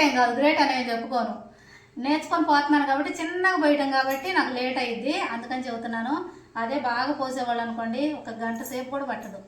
Late అయింది కాదు great అనేది చెప్పుకోను. నేర్చుకొని పోతున్నాను కాబట్టి చిన్నగా పోయటం కాబట్టి నాకు లేట్ అయింది అందుకని చెబుతున్నాను. అదే బాగా పోసేవాళ్ళు అనుకోండి ఒక గంట సేపు కూడా పట్టదు.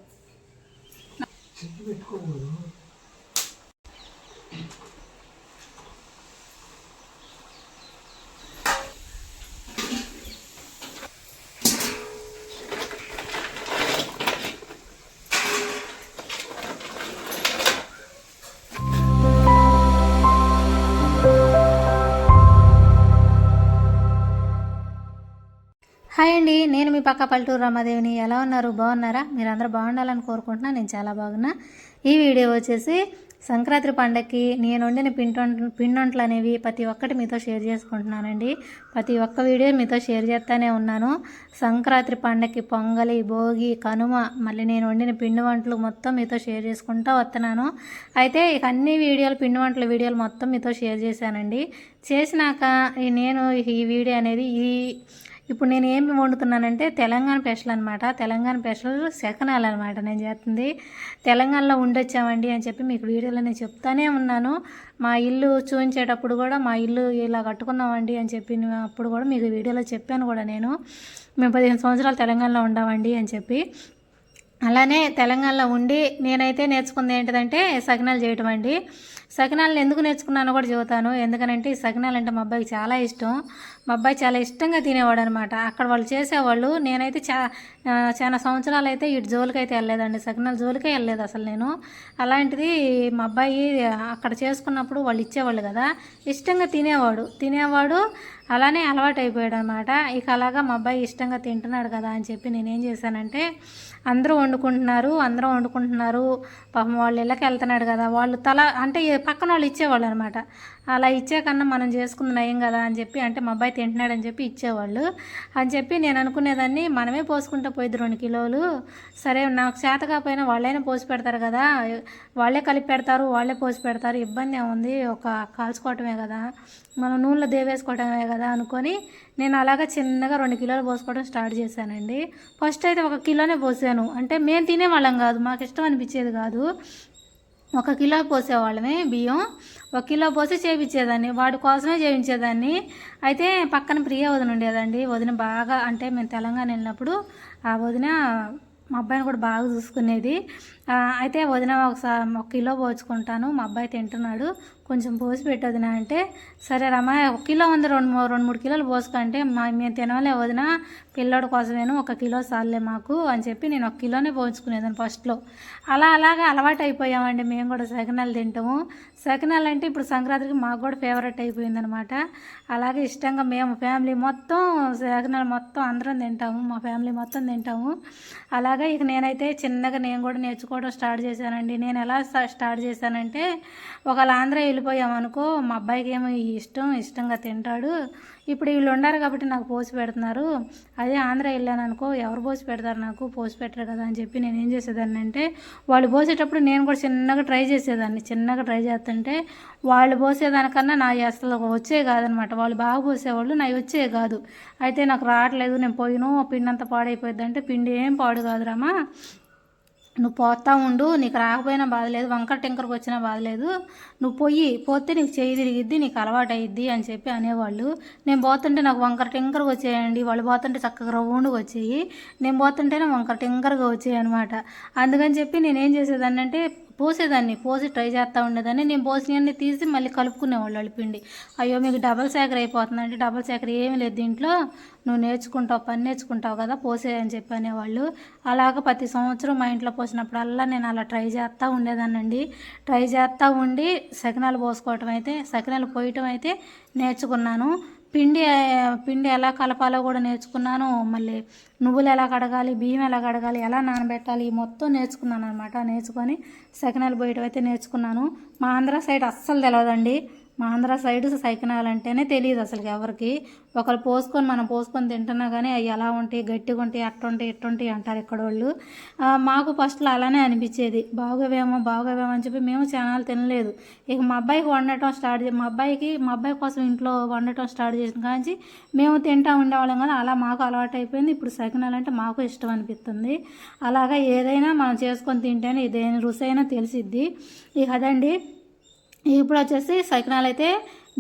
హాయ్ అండి నేను మీ పక్క పల్లెటూరు రమాదేవిని. ఎలా ఉన్నారు? బాగున్నారా? మీరందరూ బాగుండాలని కోరుకుంటున్నా. నేను చాలా బాగున్నా. ఈ వీడియో వచ్చేసి సంక్రాంతి పండగకి నేను వండిన పిండి పిండొంట్లు అనేవి ప్రతి ఒక్కటి మీతో షేర్ చేసుకుంటున్నానండి. ప్రతి ఒక్క వీడియో మీతో షేర్ చేస్తానే ఉన్నాను. సంక్రాంతి పండగకి పొంగలి భోగి కనుమ మళ్ళీ నేను వండిన పిండి వంటలు మొత్తం మీతో షేర్ చేసుకుంటూ వస్తున్నాను. అయితే ఇక అన్ని వీడియోలు పిండి వంటల వీడియోలు మొత్తం మీతో షేర్ చేశానండి. చేసినాక నేను ఈ వీడియో అనేది ఈ ఇప్పుడు నేను ఏమి వండుతున్నానంటే తెలంగాణ స్పెషల్ అనమాట తెలంగాణ స్పెషల్ సెకనాలు అనమాట నేను చేస్తుంది. తెలంగాణలో ఉండొచ్చామండి అని చెప్పి మీకు వీడియోలో నేను చెప్తానే ఉన్నాను. మా ఇల్లు చూపించేటప్పుడు కూడా మా ఇల్లు ఇలా కట్టుకున్నామండి అని చెప్పి అప్పుడు కూడా మీకు వీడియోలో చెప్పాను కూడా నేను. మేము పదిహేను సంవత్సరాలు తెలంగాణలో ఉండామండి అని చెప్పి. అలానే తెలంగాణలో ఉండి నేనైతే నేర్చుకుంది ఏంటిదంటే సకినాలు చేయటం అండి. సకినాలను ఎందుకు నేర్చుకున్నానో కూడా చెబుతాను. ఎందుకనంటే ఈ సకినాలు అంటే మా అబ్బాయికి చాలా ఇష్టం. మా అబ్బాయి చాలా ఇష్టంగా తినేవాడు అనమాట అక్కడ వాళ్ళు చేసేవాళ్ళు నేనైతే చా చాలా సంవత్సరాలు అయితే ఇటు జోలికి అయితే వెళ్ళలేదండి. సకినాలు జోలికే వెళ్ళలేదు అసలు నేను. అలాంటిది మా అబ్బాయి అక్కడ చేసుకున్నప్పుడు వాళ్ళు ఇచ్చేవాళ్ళు కదా. ఇష్టంగా తినేవాడు. తినేవాడు అలానే అలవాటు అయిపోయాడు అనమాట ఇక అలాగా మా అబ్బాయి ఇష్టంగా తింటున్నాడు కదా అని చెప్పి నేనేం చేశానంటే అందరూ వండుకుంటున్నారు అందరూ వండుకుంటున్నారు. పాపం వాళ్ళు ఇళ్ళకి వెళ్తున్నాడు కదా వాళ్ళు తల అంటే పక్కన వాళ్ళు ఇచ్చేవాళ్ళు అనమాట అలా ఇచ్చే కన్నా మనం చేసుకుంది నయం కదా అని చెప్పి అంటే మా అబ్బాయి తింటున్నాడని చెప్పి ఇచ్చేవాళ్ళు. అని చెప్పి నేను అనుకునేదాన్ని మనమే పోసుకుంటే పోయింది రెండు కిలోలు. సరే నాకు చేత కాకపోయినా వాళ్ళైనా పోసి పెడతారు కదా వాళ్ళే కలిపి పెడతారు వాళ్ళే పోసి పెడతారు. ఇబ్బంది ఏముంది? ఒక కాల్చుకోవటమే కదా. మనం నూనెలో దేవేసుకోవటమే కదా. అనుకొని నేను అలాగా చిన్నగా రెండు కిలోలు పోసుకోవడం స్టార్ట్ చేశానండి. ఫస్ట్ అయితే ఒక కిలోనే పోసాను. అంటే మేము తినేవాళ్ళం కాదు మాకు ఇష్టం అనిపించేది కాదు. ఒక కిలో పోసేవాళ్ళమే బియ్యం ఒక కిలో పోసి చేయించేదాన్ని వాడి కోసమే చేయించేదాన్ని. అయితే పక్కన ప్రియ వదిన ఉండేదండి. వదిన బాగా అంటే మేము తెలంగాణ వెళ్ళినప్పుడు ఆ వదిన మా అబ్బాయిని కూడా బాగా చూసుకునేది. అయితే వదిన ఒకసారి ఒక కిలో పోసుకుంటాను. మా అబ్బాయి తింటున్నాడు. కొంచెం పోసి పెట్టొదిన అంటే సరే రమ్మా ఒక కిలో ఉంది రెండు మూ- రెండు మూడు కిలోలు పోసుకుంటే మా మేము తినవలే వదిన పిల్లోడి కోసమేను ఒక కిలో సార్లే మాకు అని చెప్పి నేను ఒక కిలోనే పోయించుకునేదాన్ని ఫస్ట్లో అలా అలాగా అలవాటు అయిపోయామండి. మేము కూడా సకినాలు తింటాము. సకినాలు అంటే ఇప్పుడు సంక్రాంతికి మాకు కూడా ఫేవరెట్ అయిపోయిందనమాట అలాగే ఇష్టంగా మేము ఫ్యామిలీ మొత్తం సకినాలు మొత్తం అందరం తింటాము. మా ఫ్యామిలీ మొత్తం తింటాము. అలాగే ఇక నేనైతే చిన్నగా నేను కూడా నేర్చుకోవడం స్టార్ట్ చేశానండి. నేను ఎలా స్టార్ట్ చేశానంటే ఒకవేళ ఆంధ్ర వెళ్ళిపోయామనుకో మా అబ్బాయికి ఏమో ఇష్టం ఇష్టంగా తింటాడు. ఇప్పుడు వీళ్ళు ఉండారు కాబట్టి నాకు పోసి పెడుతున్నారు. అదే ఆంధ్ర వెళ్ళాను అనుకో ఎవరు పోసి పెడతారు నాకు? పోసి పెట్టరు కదా అని చెప్పి నేను ఏం చేసేదాన్ని అంటే వాళ్ళు పోసేటప్పుడు నేను కూడా చిన్నగా ట్రై చేసేదాన్ని. చిన్నగా ట్రై చేస్తుంటే వాళ్ళు పోసేదానికన్నా నా అసలు వచ్చే కాదనమాట. వాళ్ళు బాగా పోసేవాళ్ళు నా వచ్చే కాదు. అయితే నాకు రావట్లేదు నేను పోయిను పిండి అంతా పాడైపోయింది అంటే పిండి ఏం పాడు కాదురామా. నువ్వు పోతా ఉండు నీకు రాకపోయినా బాధలేదు వంకర టెంకర్కి వచ్చినా బాధలేదు నువ్వు పోయి పోతే నీకు చేయి తిరిగిద్ది నీకు అలవాటు అయ్యిద్ది అని చెప్పి అనేవాళ్ళు. నేను పోతుంటే నాకు వంకర టెంకరకు వచ్చేయండి వాళ్ళు పోతుంటే చక్కగా రౌండ్గా వచ్చేయి. నేను పోతుంటేనే వంకర టెంకరగా వచ్చేయి అనమాట అందుకని చెప్పి నేనేం చేసేదాన్ని అంటే పోసేదాన్ని పోసి ట్రై చేస్తూ ఉండేదాన్ని. నేను పోసినవన్నీ తీసి మళ్ళీ కలుపుకునేవాళ్ళు వాళ్ళు పిండి. అయ్యో మీకు డబల్ సేకర్ అయిపోతుందంటే డబల్ సేకర్ ఏమీ లేదు దీంట్లో. నువ్వు నేర్చుకుంటావు పని నేర్చుకుంటావు కదా పోసే అని చెప్పి అనేవాళ్ళు. అలాగ ప్రతి సంవత్సరం మా ఇంట్లో పోసినప్పుడల్లా నేను అలా ట్రై చేస్తూ ఉండేదానండి ట్రై చేస్తూ ఉండి సకినాలు పోసుకోవటం అయితే సకినాలు పోయటం అయితే నేర్చుకున్నాను. పిండి పిండి ఎలా కలపాలో కూడా నేర్చుకున్నాను. మళ్ళీ నువ్వులు ఎలా కడగాలి బియ్యం ఎలా కడగాలి ఎలా నానబెట్టాలి ఈ మొత్తం నేర్చుకున్నాను అనమాట నేర్చుకొని సకినాలు బయట అయితే నేర్చుకున్నాను. మా ఆంధ్ర సైడ్ అస్సలు తెలియదండి మా ఆంధ్ర సైడ్ సైకినాలు అంటేనే తెలియదు అసలు ఎవరికి. ఒకరు పోసుకొని మనం పోసుకొని తింటున్నా కానీ అవి ఎలా ఉంటాయి గట్టిగా ఉంటాయి అట్టుంటాయి ఇట్టుంటాయి అంటారు ఇక్కడ వాళ్ళు మాకు ఫస్ట్లో అలానే అనిపించేది. బాగోవేమో బాగోవేమో అని చెప్పి మేము చనాలు తినలేదు. ఇక మా అబ్బాయికి వండటం స్టార్ట్ మా అబ్బాయికి మా అబ్బాయి కోసం ఇంట్లో వండటం స్టార్ట్ చేసిన కానీ మేము తింటా ఉండేవాళ్ళం కదా అలా మాకు అలవాటు అయిపోయింది. ఇప్పుడు సకినాలు అంటే మాకు ఇష్టం అనిపిస్తుంది. అలాగా ఏదైనా మనం చేసుకొని తింటేనే ఇదేం రుచి అయినా తెలిసిద్ది. ఇక అదండి. ఇప్పుడు వచ్చేసి సకినాలు అయితే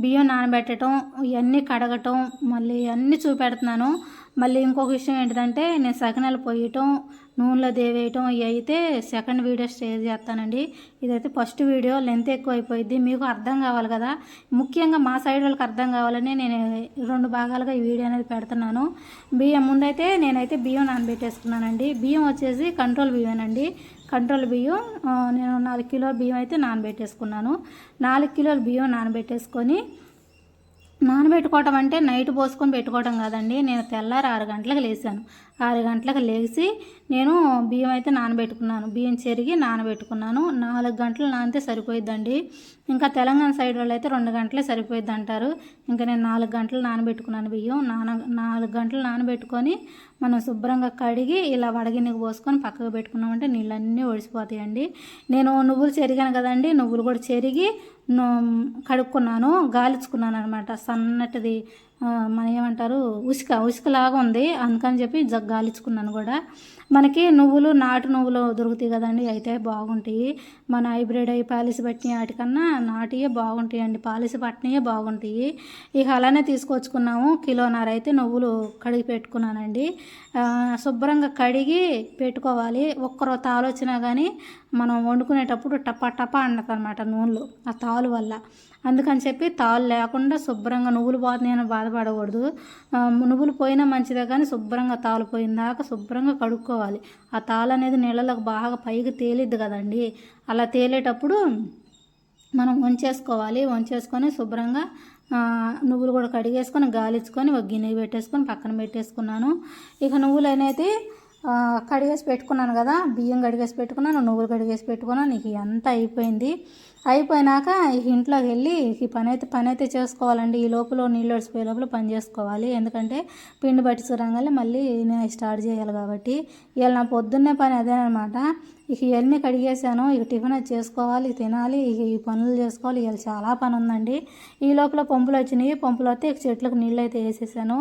బియ్యం నానబెట్టడం ఇవన్నీ కడగటం మళ్ళీ అన్నీ చూపెడుతున్నాను. మళ్ళీ ఇంకొక విషయం ఏంటిదంటే నేను సకినాలు పోయటం నూనెలో దేవేయటం ఇవి అయితే సెకండ్ వీడియో షేర్ చేస్తానండి. ఇదైతే ఫస్ట్ వీడియో లెంత్ ఎక్కువ అయిపోయింది మీకు అర్థం కావాలి కదా. ముఖ్యంగా మా సైడ్ వాళ్ళకి అర్థం కావాలని నేను రెండు భాగాలుగా ఈ వీడియో అనేది పెడుతున్నాను. బియ్యం ముందైతే నేనైతే బియ్యం నానబెట్టేసుకున్నానండి. బియ్యం వచ్చేసి కంట్రోల్ బియ్యమేనండి కంట్రోల్ బియ్యం నేను నాలుగు కిలోల బియ్యం అయితే నానబెట్టేసుకున్నాను. నాలుగు కిలోల బియ్యం నానబెట్టేసుకొని నానబెట్టుకోవటం అంటే నైట్ పోసుకొని పెట్టుకోవటం కాదండి. నేను తెల్లారి ఆరు గంటలకు లేచాను ఆరు గంటలకు లేచి నేను బియ్యం అయితే నానబెట్టుకున్నాను. బియ్యం చెరిగి నానబెట్టుకున్నాను. నాలుగు గంటలు నానితే సరిపోయిద్దండి. ఇంకా తెలంగాణ సైడ్ వాళ్ళు అయితే రెండు గంటలే సరిపోయిద్ది అంటారు ఇంకా నేను నాలుగు గంటలు నానబెట్టుకున్నాను బియ్యం. నాన నాలుగు గంటలు నానబెట్టుకొని మనం శుభ్రంగా కడిగి ఇలా వడగిన్నెకి పోసుకొని పక్కకు పెట్టుకున్నామంటే నీళ్ళన్నీ ఒడిసిపోతాయండి. నేను నువ్వులు చెరిగాను కదండి. నువ్వులు కూడా చెరిగి కడుక్కున్నాను. గాలించుకున్నాను అనమాట సన్నటిది మన ఏమంటారు ఉసుక ఉసుకలాగా ఉంది. అందుకని చెప్పి జగ్ కూడా. మనకి నువ్వులు నాటు నువ్వులు దొరుకుతాయి కదండి అయితే బాగుంటాయి. మన హైబ్రిడ్ అయ్యి పాలిసి పట్టిన వాటికన్నా నాటియే బాగుంటాయి అండి పాలిసి పట్టినయే బాగుంటాయి. ఇక అలానే తీసుకొచ్చుకున్నాము కిలోన్నర అయితే నువ్వులు కడిగి పెట్టుకున్నానండి. శుభ్రంగా కడిగి పెట్టుకోవాలి. ఒక్కరో తాలు వచ్చినా కానీ మనం వండుకునేటప్పుడు టపా టపా అన్నదన్నమాట నూనెలు ఆ తాలు వల్ల. అందుకని చెప్పి తాళ్ళు లేకుండా శుభ్రంగా నువ్వులు పోతున్నాయని బాధపడకూడదు. నువ్వులు పోయినా మంచిదే కానీ శుభ్రంగా తాలు పోయిన దాకా శుభ్రంగా కడుక్కోవాలి. ఆ తాళ అనేది నీళ్ళలోకి బాగా పైకి తేలిద్ది కదండి. అలా తేలేటప్పుడు మనం వంచేసుకోవాలి. వంచేసుకొని శుభ్రంగా నువ్వులు కూడా కడిగేసుకొని గాలించుకొని ఒక గిన్నె పెట్టేసుకొని పక్కన పెట్టేసుకున్నాను. ఇక నువ్వులు అనేది కడిగేసి పెట్టుకున్నాను కదా బియ్యం కడిగేసి పెట్టుకున్నాను నువ్వులు కడిగేసి పెట్టుకున్నాను ఇక అంతా అయిపోయింది. అయిపోయినాక ఇంట్లోకి వెళ్ళి ఈ పని అయితే పని అయితే చేసుకోవాలండి. ఈ లోపల నీళ్ళు వడిసిపోయే లోపల పని చేసుకోవాలి. ఎందుకంటే పిండి పట్టించడంగానే మళ్ళీ నేను స్టార్ట్ చేయాలి కాబట్టి. ఇవాళ నా పొద్దున్నే పని అదేనమాట. ఇక ఇవన్నీ కడిగేసాను. ఇక టిఫిన్ అది చేసుకోవాలి తినాలి. ఇక ఈ పనులు చేసుకోవాలి. ఇవాళ చాలా పని ఉందండి. ఈ లోపల పంపులు వచ్చినాయి. పంపులు వస్తే ఇక చెట్లకు నీళ్ళు అయితే వేసేసాను.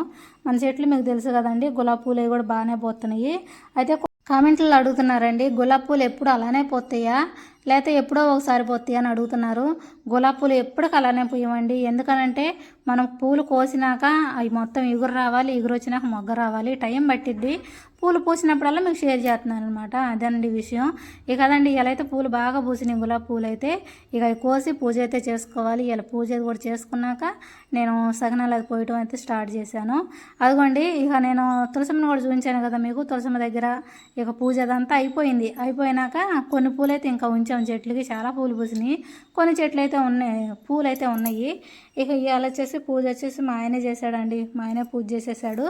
మన చెట్లు మీకు తెలుసు కదండి గులాబీ పూలు కూడా బాగానే పోతున్నాయి. అయితే కామెంట్లు అడుగుతున్నారండి గులాబీ పూలు ఎప్పుడు అలానే పోతాయా? లేకపోతే ఎప్పుడో ఒకసారి పోతాయి అని అడుగుతున్నారు. గులాబీ పూలు ఎప్పటికి అలానే పోయమండి. ఎందుకనంటే మనం పూలు కోసినాక అవి మొత్తం ఎగురు రావాలి ఎగురు వచ్చినాక మొగ్గ రావాలి టైం పట్టిద్ది. పూలు పూసినప్పుడల్లా మీకు షేర్ చేస్తున్నాను అనమాట అదండి విషయం. ఇక అదండి ఇలా అయితే పూలు బాగా పూసినాయి గులాబీ పూలు అయితే. ఇక అవి కోసి పూజ అయితే చేసుకోవాలి. ఇలా పూజ కూడా చేసుకున్నాక నేను సగనాలు అది పోయటం అయితే స్టార్ట్ చేశాను. అదిగోండి ఇక నేను తులసమ్మని కూడా చూపించాను కదా మీకు. తులసమ్మ దగ్గర ఇక పూజ అదంతా అయిపోయింది. అయిపోయినాక కొన్ని పూలు అయితే ఇంకా కొంచెం చెట్లకి చాలా పూలు పూసినాయి. కొన్ని చెట్లు అయితే ఉన్నాయి పూలు అయితే ఉన్నాయి. ఇక ఇవాళ వచ్చేసి పూజ వచ్చేసి మా ఆయనే చేశాడండి. మా ఆయనే పూజ చేసేసాడు.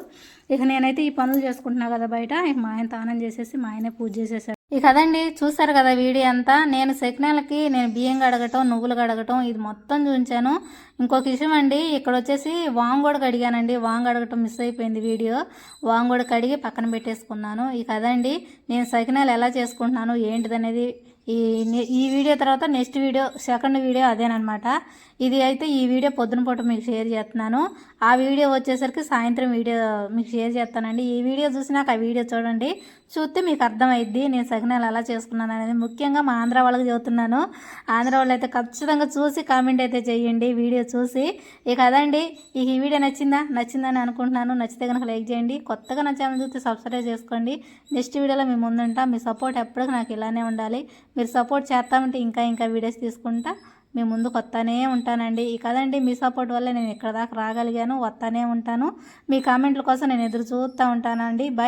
ఇక నేనైతే ఈ పనులు చేసుకుంటున్నా కదా బయట. ఇక మా ఆయన తానం చేసేసి మా ఆయనే పూజ చేసేసాడు. ఇక అదండి చూసారు కదా వీడియో అంతా. నేను సెక్నాలకి నేను బియ్యం కడగటం నువ్వులు కడగటం ఇది మొత్తం చూపించాను. ఇంకొక విషయం అండి ఇక్కడ వచ్చేసి వాంగోడ కడిగానండి. వాంగ్ అడగటం మిస్ అయిపోయింది వీడియో. వాంగోడ కడిగి పక్కన పెట్టేసుకున్నాను. ఇక అదండి నేను సకినాలు ఎలా చేసుకుంటున్నాను ఏంటిదనేది ఈ ఈ వీడియో తర్వాత నెక్స్ట్ వీడియో సెకండ్ వీడియో అదేనమాట ఇది అయితే ఈ వీడియో పొద్దున పూట మీకు షేర్ చేస్తున్నాను. ఆ వీడియో వచ్చేసరికి సాయంత్రం వీడియో మీకు షేర్ చేస్తానండి. ఈ వీడియో చూసినాక ఆ వీడియో చూడండి. చూస్తే మీకు అర్థమైద్ది. నేను సకినాలు అలా చేసుకున్నాను అనేది ముఖ్యంగా మా ఆంధ్ర వాళ్ళకి చెబుతున్నాను. ఆంధ్ర వాళ్ళు అయితే ఖచ్చితంగా చూసి కామెంట్ అయితే చేయండి వీడియో చూసి. ఇక అదండి. ఇక ఈ వీడియో నచ్చిందా? నచ్చిందని అనుకుంటున్నాను. నచ్చితే కనుక లైక్ చేయండి. కొత్తగా నా ఛానల్ చూస్తే సబ్స్క్రైబ్ చేసుకోండి. నెక్స్ట్ వీడియోలో మీ ముందుంటా. మీ సపోర్ట్ ఎప్పటికీ నాకు ఇలానే ఉండాలి. మీరు సపోర్ట్ చేస్తామంటే ఇంకా ఇంకా వీడియోస్ తీసుకుంటా. మీ ముందు వస్తానే ఉంటానండి. ఈ కదండి మీ సపోర్ట్ వల్ల నేను ఇక్కడ దాకా రాగలిగాను. వస్తానే ఉంటాను. మీ కామెంట్ల కోసం నేను ఎదురు చూస్తూ ఉంటానండి. బై.